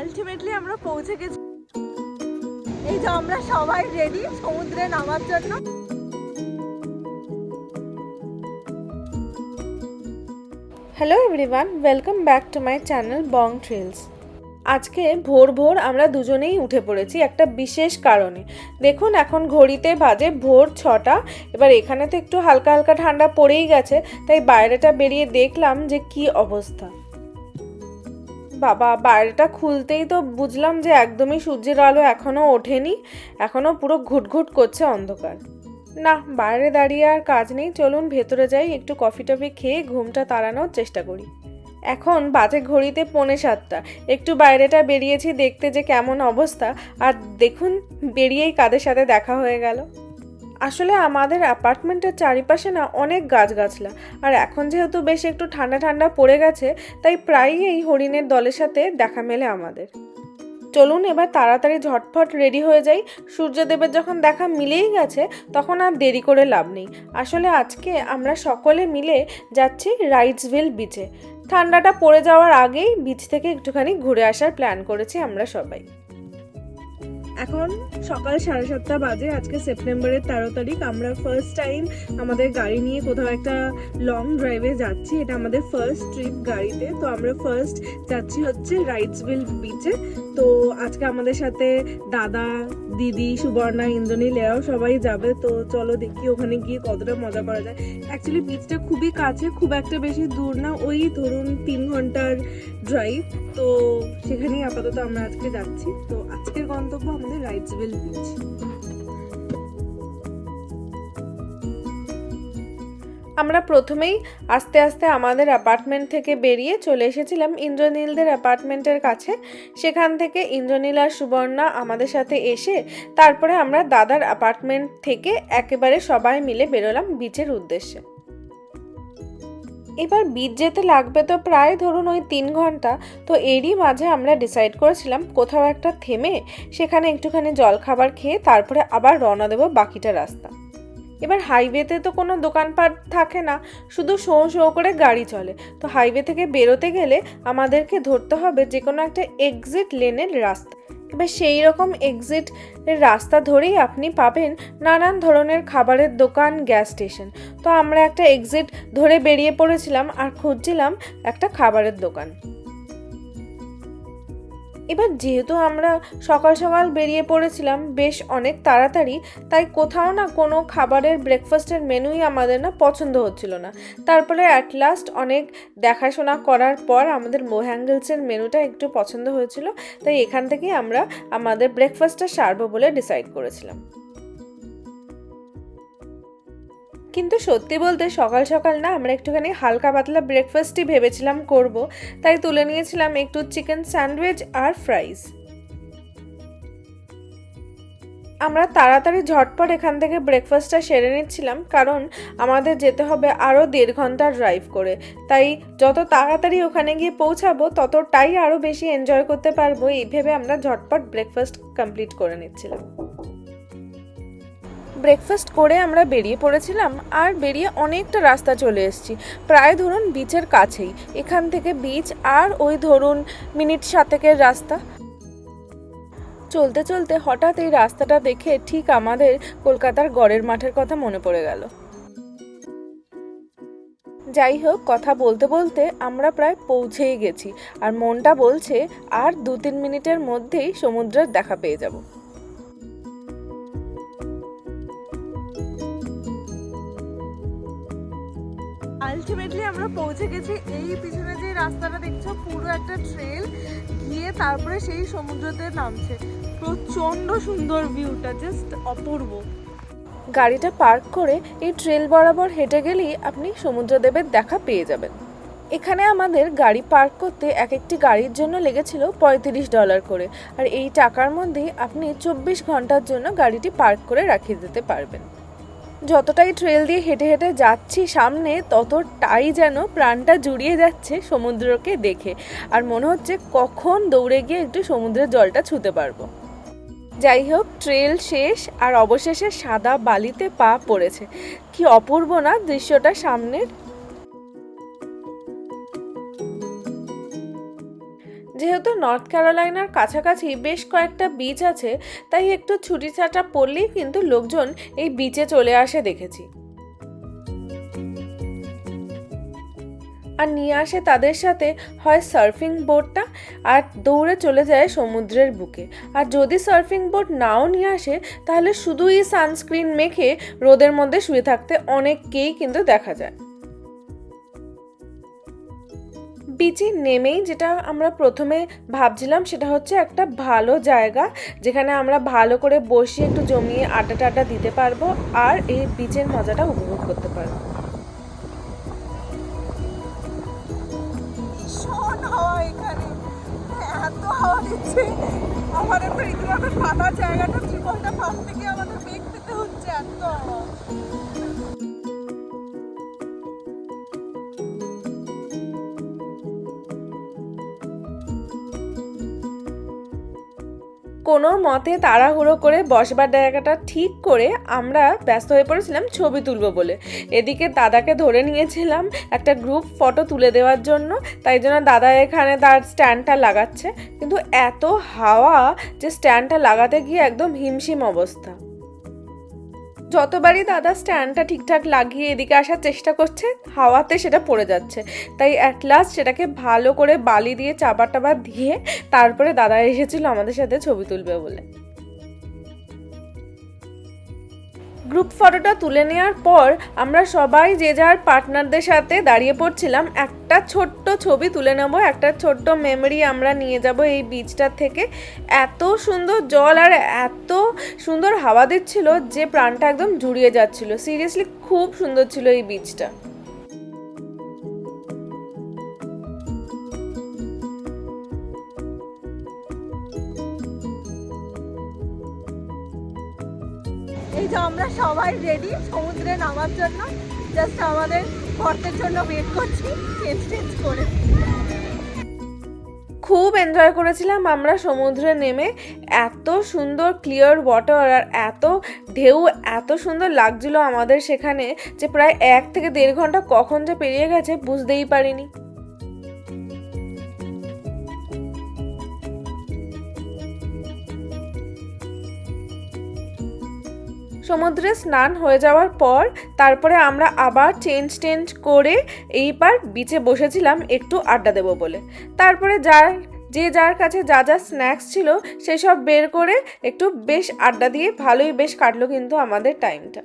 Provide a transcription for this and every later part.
Ultimately আমরা পৌঁছে গেছি। এই যে আমরা সবাই রেডি সমুদ্রে নামার জন্য। Hello everyone welcome back to my channel Bong Trails আজকে ভোর ভোর আমরা দুজনেই উঠে পড়েছি একটা বিশেষ কারণে। দেখুন, এখন ঘড়িতে বাজে ভোর ছটা। এবার এখানে তো একটু হালকা হালকা ঠান্ডা পড়েই গেছে, তাই বাইরেটা বেরিয়ে দেখলাম যে কি অবস্থা। বাবা বাইরেটা খুলতেই তো বুঝলাম যে একদমই সূর্যের আলো এখনও ওঠেনি এখনও পুরো ঘুটঘুট করছে অন্ধকার। না, বাইরে দাঁড়িয়ে আর কাজ নেই, চলুন ভেতরে যাই, একটু কফি টফি খেয়ে ঘুমটা তাড়ানোর চেষ্টা করি। এখন বাজে ঘড়িতে পৌনে সাতটা, একটু বাইরেটা বেরিয়েছি দেখতে যে কেমন অবস্থা, আর দেখুন, বেরিয়েই কাদের সাথে দেখা হয়ে গেল। আসলে আমাদের অ্যাপার্টমেন্টের চারিপাশে না অনেক গাছগাছলা। আর এখন যেহেতু বেশ একটু ঠান্ডা ঠান্ডা পড়ে গেছে, তাই প্রায়ই এই হরিণের দলের সাথে দেখা মেলে আমাদের। চলুন এবার তাড়াতাড়ি ঝটফট রেডি হয়ে যাই। সূর্যদেবের যখন দেখা মিলেই গেছে, তখন আর দেরি করে লাভ নেই। আসলে আজকে আমরা সকলে মিলে যাচ্ছি রাইটসভিল বিচে ঠান্ডাটা পড়ে যাওয়ার আগেই বিচ থেকে একটুখানি ঘুরে আসার প্ল্যান করেছি আমরা সবাই। এখন সকাল সাড়ে সাতটা বাজে, আজকে সেপ্টেম্বরের তেরো তারিখ। আমরা ফার্স্ট টাইম আমাদের গাড়ি নিয়ে কোথাও একটা লং ড্রাইভে যাচ্ছি। এটা আমাদের ফার্স্ট ট্রিপ গাড়িতে। তো আমরা ফার্স্ট যাচ্ছি হচ্ছে রাইটসভিল বিচে তো আজকে আমাদের সাথে দাদা দিদি, সুবর্ণা ইন্দ্রনীল এরাও সবাই যাবে। তো চলো দেখি ওখানে গিয়ে কতটা মজা করা যায়। অ্যাকচুয়ালি বিচটা খুবই কাছে, খুব একটা বেশি দূর না, ওই ধরুন তিন ঘণ্টার ড্রাইভ তো সেখানেই আপাতত আমরা আজকে যাচ্ছি। তো আজকের গন্তব্য আমাদের রাইটসভেল বিচ আমরা প্রথমেই আস্তে আস্তে আমাদের অ্যাপার্টমেন্ট থেকে বেরিয়ে চলে এসেছিলাম ইন্দ্রনীলদের অ্যাপার্টমেন্টের কাছে। সেখান থেকে ইন্দ্রনীল আর সুবর্ণা আমাদের সাথে এসে তারপরে আমরা দাদার অ্যাপার্টমেন্ট থেকে একেবারে সবাই মিলে বেরোলাম বিচের উদ্দেশ্যে। এবার বিচ যেতে লাগবে তো প্রায় ধরুন ওই তিন ঘণ্টা। তো এরই মাঝে আমরা ডিসাইড করেছিলাম কোথাও একটা থেমে সেখানে একটুখানি জল খাবার খেয়ে তারপরে আবার রওনা দেবো বাকিটা রাস্তা। এবার হাইওয়েতে তো কোনো দোকানপাট থাকে না, শুধু শো শো করে গাড়ি চলে। তো হাইওয়ে থেকে বেরোতে গেলে আমাদেরকে ধরতে হবে যে কোনো একটা এক্সিট লেনের রাস্তা। এবার সেই রকম এক্সিট রাস্তা ধরেই আপনি পাবেন নানান ধরনের খাবারের দোকান গ্যাস স্টেশন তো আমরা একটা এক্সিট ধরে বেরিয়ে পড়েছিলাম আর খুঁজছিলাম একটা খাবারের দোকান। এবার যেহেতু আমরা সকাল সকাল বেরিয়ে পড়েছিলাম বেশ অনেক তাড়াতাড়ি, তাই কোথাও না কোনো খাবারের ব্রেকফাস্টের মেনুই আমাদের না পছন্দ হচ্ছিল না। তারপরে অ্যাট লাস্ট অনেক দেখাশোনা করার পর আমাদের মোহ্যাঙ্গেলসের মেনুটা একটু পছন্দ হয়েছিল, তাই এখান থেকেই আমরা আমাদের ব্রেকফাস্টটা সারবো বলে ডিসাইড করেছিলাম। কিন্তু সত্যি বলতে সকাল সকাল না আমরা একটুখানি হালকা পাতলা ব্রেকফাস্টই ভেবেছিলাম করব। তাই তুলে নিয়েছিলাম একটু চিকেন স্যান্ডউইচ আর ফ্রাইজ আমরা তাড়াতাড়ি ঝটপট এখান থেকে ব্রেকফাস্টটা সেরে নিচ্ছিলাম কারণ আমাদের যেতে হবে আরও দেড় ঘণ্টা ড্রাইভ করে। তাই যত তাড়াতাড়ি ওখানে গিয়ে পৌঁছাবো, ততটাই আরও বেশি এনজয় করতে পারব। এই ভেবে আমরা ঝটপট ব্রেকফাস্ট কমপ্লিট করে নিচ্ছিলাম। ব্রেকফাস্ট করে আমরা বেরিয়ে পড়েছিলাম আর বেরিয়ে অনেকটা রাস্তা চলে এসেছি। প্রায় ধরুন বিচের কাছেই। এখান থেকে বিচ আর ওই ধরুন মিনিট সাতেকের রাস্তা। চলতে চলতে হঠাৎ এই রাস্তাটা দেখে ঠিক আমাদের কলকাতার গড়ের মাঠের কথা মনে পড়ে গেল। যাই হোক, কথা বলতে বলতে আমরা প্রায় পৌঁছেই গেছি। আর মনটা বলছে, আর দু তিন মিনিটের মধ্যেই সমুদ্রের দেখা পেয়ে যাব। আলটিমেটলি আমরা পৌঁছে গেছি। এই পিছনে যে রাস্তাটা দেখছ, পুরো একটা ট্রেল গিয়ে তারপরে সেই সমুদ্রতে নামছে। প্রচণ্ড সুন্দর ভিউটা জাস্ট অপূর্ব। গাড়িটা পার্ক করে এই ট্রেল বরাবর হেঁটে গেলেই আপনি সমুদ্রদেবের দেখা পেয়ে যাবেন। এখানে আমাদের গাড়ি পার্ক করতে এক একটি গাড়ির জন্য লেগেছিল পঁয়ত্রিশ ডলার করে। আর এই টাকার মধ্যেই আপনি চব্বিশ ঘণ্টার জন্য গাড়িটি পার্ক করে রাখিয়ে দিতে পারবেন। যতটাই ট্রেল দিয়ে হেঁটে হেঁটে যাচ্ছি সামনে, ততটাই যেন প্রাণটা জুড়িয়ে যাচ্ছে সমুদ্রকে দেখে। আর মনে হচ্ছে কখন দৌড়ে গিয়ে একটু সমুদ্রের জলটা ছুতে পারব। যাই হোক ট্রেল শেষ আর অবশেষে সাদা বালিতে পা পড়েছে। কি অপূর্ব না দৃশ্যটা সামনের? যেহেতু নর্থ ক্যারোলাইনার কাছাকাছি বেশ কয়েকটা বিচ আছে, তাই একটু ছুটি ছাটা পড়লেই কিন্তু লোকজন এই বিচে চলে আসে দেখেছি। আর নিয়ে আসে তাদের সাথে হয় সার্ফিং বোটটা আর দৌড়ে চলে যায় সমুদ্রের বুকে। আর যদি সার্ফিং বোট নাও নিয়ে আসে, তাহলে শুধুই সানস্ক্রিন মেখে রোদের মধ্যে শুয়ে থাকতে অনেককেই কিন্তু দেখা যায়। বিচে নেমেই যেটা আমরা প্রথমে ভাবছিলাম সেটা হচ্ছে একটা ভালো জায়গা, যেখানে আমরা ভালো করে বসে একটু জমিয়ে আড্ডা টাড্ডা দিতে পারব আর এই বিচের মজাটা উপভোগ করতে পারব। আমাদের তো রীতিমতো ফাঁকা জায়গাটা, জীবনটা ফাঁকতে গিয়ে আমাদের বেগ পেতে হচ্ছে, এত কোনো মতে তাড়াহুড়ো করে বসবার জায়গাটা ঠিক করে আমরা ব্যস্ত হয়ে পড়েছিলাম ছবি তুলব বলে। এদিকে দাদাকে ধরে নিয়েছিলাম একটা গ্রুপ ফটো তুলে দেওয়ার জন্য, তাই জন্য দাদা এখানে তার স্ট্যান্ডটা লাগাচ্ছে। কিন্তু এত হাওয়া যে স্ট্যান্ডটা লাগাতে গিয়ে একদম হিমশিম অবস্থা। যতবারই দাদা স্ট্যান্ডটা ঠিকঠাক লাগিয়ে এদিকে আসার চেষ্টা করছে, হাওয়াতে সেটা পড়ে যাচ্ছে। তাই অ্যাট লাস্ট সেটাকে ভালো করে বালি দিয়ে চাপা টাবার দিয়ে তারপরে দাদা এসেছিল আমাদের সাথে ছবি তুলবে বলে। গ্রুপ ফটোটা তুলে নেওয়ার পর আমরা সবাই যে যার পার্টনারদের সাথে দাঁড়িয়ে পড়ছিলাম, একটা ছোট্ট ছবি তুলে নেব, একটা ছোট্ট মেমরি আমরা নিয়ে যাব এই বিচটা থেকে। এত সুন্দর জল আর এত সুন্দর হাওয়া দিচ্ছিল যে প্রাণটা একদম জুড়িয়ে যাচ্ছিল। সিরিয়াসলি খুব সুন্দর ছিল এই বিচটা সবাই রেডি সমুদ্রে নামার জন্য। জাস্ট আমাদের ভর্তের জন্য ওয়েট করছি চেঞ্জ চেঞ্জ করে। খুব এনজয় করেছিলাম আমরা সমুদ্রে নেমে। এত সুন্দর ক্লিয়ার ওয়াটার আর এত ঢেউ, এত সুন্দর লাগছিল আমাদের সেখানে যে প্রায় এক থেকে দেড় ঘণ্টা কখন যে পেরিয়ে গেছে বুঝতেই পারিনি। সমুদ্রে স্নান হয়ে যাওয়ার পর তারপরে আমরা আবার চেঞ্জ টেঞ্জ করে এইবার বিচে বসেছিলাম একটু আড্ডা দেবো বলে। তারপরে যার, যে যার কাছে যা যা স্ন্যাক্স ছিল সেসব বের করে একটু বেশ আড্ডা দিয়ে ভালোই বেশ কাটলো কিন্তু আমাদের টাইমটা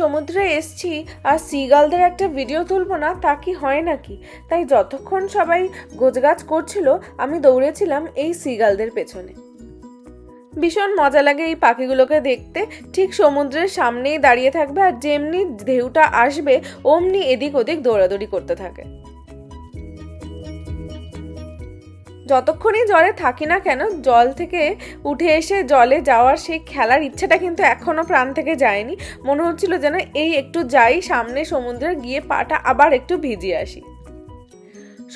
সমুদ্রে এসছি আর সিগালদের একটা ভিডিও তুলবো না, তা কি হয় নাকি? তাই যতক্ষণ সবাই গোজগাছ করছিল, আমি দৌড়েছিলাম এই সিগালদের পেছনে। ভীষণ মজা লাগে এই পাখিগুলোকে দেখতে। ঠিক সমুদ্রের সামনেই দাঁড়িয়ে থাকবে আর যেমনি ঢেউটা আসবে, অমনি এদিক ওদিক দৌড়াদৌড়ি করতে থাকে। যতক্ষণই জলে থাকি না কেন, জল থেকে উঠে এসে জলে যাওয়ার সেই খেলার ইচ্ছেটা কিন্তু এখনও প্রাণ থেকে যায়নি। মনে হচ্ছিল যেন এই একটু যাই, সামনে সমুদ্রে গিয়ে পাটা আবার একটু ভিজিয়ে আসি।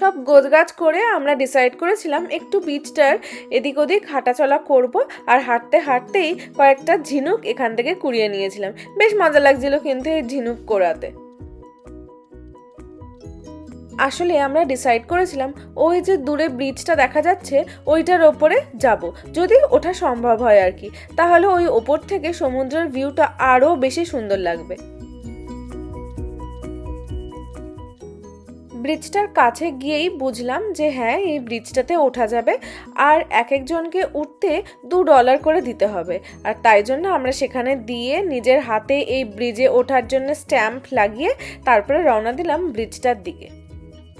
সব গোছগাছ করে আমরা ডিসাইড করেছিলাম একটু বিচটার এদিক ওদিক হাঁটাচলা করব আর হাঁটতে হাঁটতেই কয়েকটা ঝিনুক এখান থেকে কুড়িয়ে নিয়েছিলাম। বেশ মজা লাগছিল কিন্তু এই ঝিনুক কোড়াতে। আসলে আমরা ডিসাইড করেছিলাম ওই যে দূরে ব্রিজটা দেখা যাচ্ছে, ওইটার ওপরে যাব। যদি ওঠা সম্ভব হয় আর কি, তাহলে ওই ওপর থেকে সমুদ্রের ভিউটা আরও বেশি সুন্দর লাগবে। ব্রিজটার কাছে গিয়েই বুঝলাম যে হ্যাঁ এই ব্রিজটাতে ওঠা যাবে, আর এক একজনকে উঠতে দু ডলার করে দিতে হবে। আর তাই জন্য আমরা সেখানে দিয়ে নিজের হাতে এই ব্রিজে ওঠার জন্য স্ট্যাম্প লাগিয়ে তারপরে রওনা দিলাম ব্রিজটার দিকে।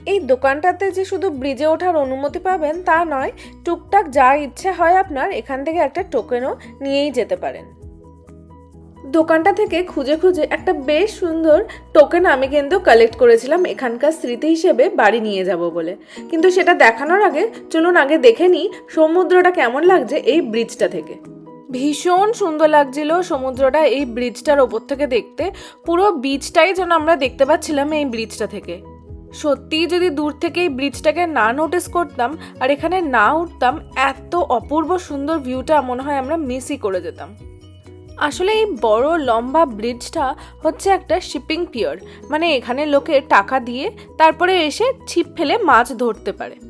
এই দোকানটাতে যে শুধু ব্রিজে ওঠার অনুমতি পাবেন তা নয়, টুকটাক যা ইচ্ছে হয় আপনার এখান থেকে একটা টোকেনও নিয়েই যেতে পারেন। দোকানটা থেকে খুঁজে খুঁজে একটা বেশ সুন্দর টোকেন আমি কিন্তু কালেক্ট করেছিলাম এখানকার স্মৃতি হিসেবে বাড়ি নিয়ে যাব বলে। কিন্তু সেটা দেখানোর আগে চলুন আগে দেখে নিই সমুদ্রটা কেমন লাগছে এই ব্রিজটা থেকে। ভীষণ সুন্দর লাগছিল সমুদ্রটা এই ব্রিজটার ওপর থেকে দেখতে। পুরো বিচটাই যেন আমরা দেখতে পাচ্ছিলাম এই ব্রিজটা থেকে। সত্যিই যদি দূর থেকে এই ব্রিজটাকে না নোটিস করতাম আর এখানে না উঠতাম, এত অপূর্ব সুন্দর ভিউটা মনে হয় আমরা মিসই করে যেতাম। আসলে এই বড় লম্বা ব্রিজটা হচ্ছে একটা শিপিং পিয়র মানে এখানে লোকে টাকা দিয়ে তারপরে এসে ছিপ ফেলে মাছ ধরতে পারে।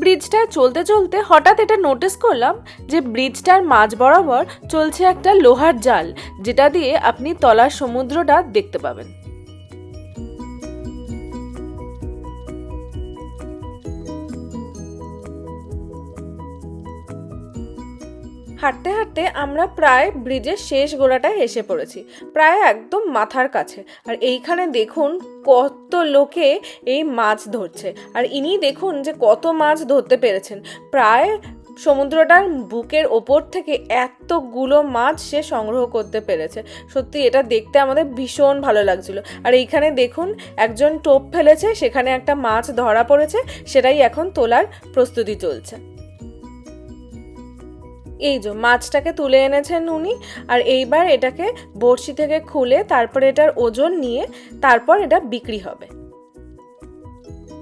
ব্রিজটায় চলতে চলতে হঠাৎ এটা নোটিস করলাম যে ব্রিজটার মাঝ বরাবর চলছে একটা লোহার জাল, যেটা দিয়ে আপনি তলার সমুদ্রটা দেখতে পাবেন। হাঁটতে হাঁটতে আমরা প্রায় ব্রিজের শেষ গোড়াটায় এসে পড়েছি, প্রায় একদম মাথার কাছে। আর এইখানে দেখুন কত লোকে এই মাছ ধরছে। আর ইনি দেখুন যে কত মাছ ধরতে পেরেছেন। প্রায় সমুদ্রটার বুকের ওপর থেকে এতগুলো মাছ সে সংগ্রহ করতে পেরেছে। সত্যি এটা দেখতে আমাদের ভীষণ ভালো লাগছিল। আর এইখানে দেখুন একজন টোপ ফেলেছে, সেখানে একটা মাছ ধরা পড়েছে, সেটাই এখন তোলার প্রস্তুতি চলছে। এই যে মাছটাকে তুলে এনেছেন উনি, আর এইবার এটাকে বড়শি থেকে খুলে তারপরে এটার ওজন নিয়ে তারপর এটা বিক্রি হবে।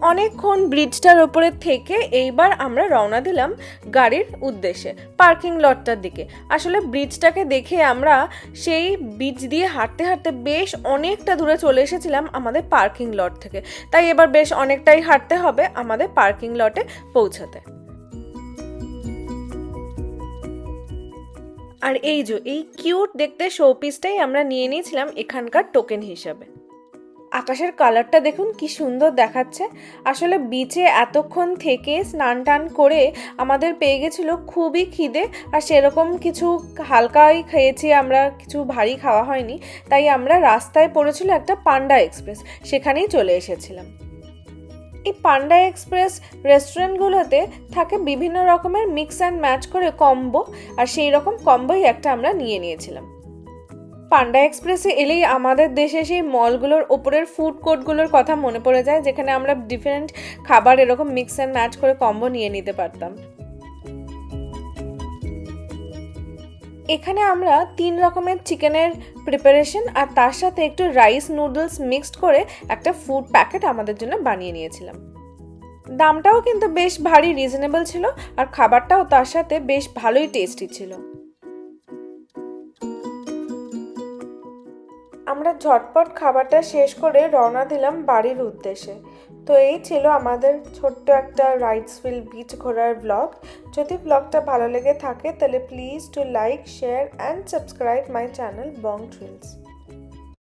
অনেকক্ষণ ব্রিজটার ওপরে থেকে এইবার আমরা রওনা দিলাম গাড়ির উদ্দেশ্যে পার্কিং লটটার দিকে। আসলে ব্রিজটাকে দেখে আমরা সেই ব্রিজ দিয়ে হাঁটতে হাঁটতে বেশ অনেকটা দূরে চলে এসেছিলাম আমাদের পার্কিং লট থেকে। তাই এবার বেশ অনেকটাই হাঁটতে হবে আমাদের পার্কিং লটে পৌঁছাতে। আর এই যে, এই কিউট দেখতে শোপিসটাই আমরা নিয়ে নিয়েছিলাম এখানকার টোকেন হিসাবে। আকাশের কালারটা দেখুন কি সুন্দর দেখাচ্ছে। আসলে বিচে এতক্ষণ থেকে স্নান টান করে আমাদের পেয়ে গেছিল খুবই খিদে আর সেরকম কিছু হালকাই খেয়েছি আমরা, কিছু ভারী খাওয়া হয়নি। তাই আমরা রাস্তায় পড়েছিল একটা পান্ডা এক্সপ্রেস, সেখানেই চলে এসেছিলাম। এই পান্ডা এক্সপ্রেস রেস্টুরেন্টগুলোতে থাকে বিভিন্ন রকমের মিক্স অ্যান্ড ম্যাচ করে কম্বো, আর সেই রকম কম্বোই একটা আমরা নিয়ে নিয়েছিলাম। পান্ডা এক্সপ্রেসে এলেই আমাদের দেশে সেই মলগুলোর ওপরের ফুড কোর্টগুলোর কথা মনে পড়ে যায়, যেখানে আমরা ডিফারেন্ট খাবার এরকম মিক্স অ্যান্ড ম্যাচ করে কম্বো নিয়ে নিতে পারতাম। এখানে আমরা তিন রকমের চিকেনের প্রিপারেশন আর তার সাথে একটু রাইস নুডলস মিক্সড করে একটা ফুড প্যাকেট আমাদের জন্য বানিয়ে নিয়েছিলাম। দামটাও কিন্তু বেশ ভারী রিজনেবল ছিল আর খাবারটাও তার সাথে বেশ ভালোই টেস্টি ছিল। আমরা ঝটপট খাবারটা শেষ করে রওনা দিলাম বাড়ির উদ্দেশ্যে। তো এই ছিল আমাদের ছোট্ট একটা রাইটসভিল বিচ ঘোরার ব্লগ যদি ব্লগটা ভালো লেগে থাকে, তাহলে please to like share and subscribe my channel Bong Trails